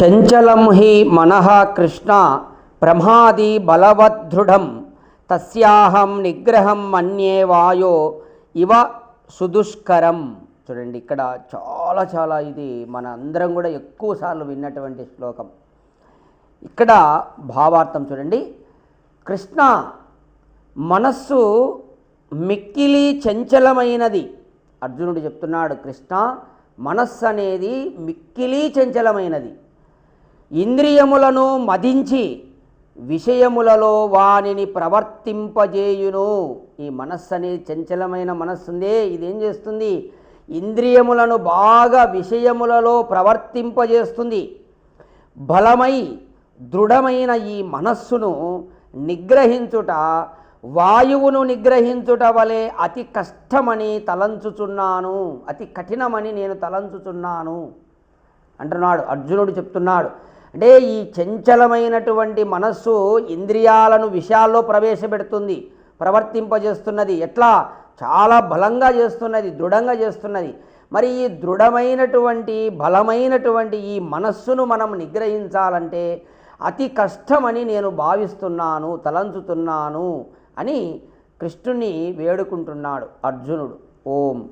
చంచలం హి మనః కృష్ణ ప్రమాది బలవద్ధృఢం తస్యాహం నిగ్రహం మన్యే వాయో ఇవ సుదుష్కరం. చూడండి ఇక్కడ చాలా చాలా ఇది మన అందరం కూడా ఎక్కువసార్లు విన్నటువంటి శ్లోకం. ఇక్కడ భావార్థం చూడండి. కృష్ణ మనస్సు మిక్కిలి చంచలమైనది. అర్జునుడు చెప్తున్నాడు కృష్ణ మనస్సు అనేది మిక్కిలి చంచలమైనది. ఇంద్రియములను మదించి విషయములలో వానిని ప్రవర్తింపజేయును. ఈ మనస్సు అనేది చంచలమైన మనస్సు ఉందే ఇదేం చేస్తుంది? ఇంద్రియములను బాగా విషయములలో ప్రవర్తింపజేస్తుంది. బలమై దృఢమైన ఈ మనస్సును నిగ్రహించుట వాయువును నిగ్రహించుట వలె అతి కష్టమని తలంచుచున్నాను. అతి కఠినమని నేను తలంచుచున్నాను. అంటున్నాడు అర్జునుడు చెప్తున్నాడు. అంటే ఈ చంచలమైనటువంటి మనస్సు ఇంద్రియాలను విషయాల్లో ప్రవేశపెడుతుంది ప్రవర్తింపజేస్తున్నది. ఎట్లా? చాలా బలంగా చేస్తున్నది దృఢంగా చేస్తున్నది. మరి ఈ దృఢమైనటువంటి బలమైనటువంటి ఈ మనస్సును మనం నిగ్రహించాలంటే అతి కష్టమని నేను భావిస్తున్నాను తలంచుతున్నాను అని కృష్ణుని వేడుకుంటున్నాడు అర్జునుడు. ఓం.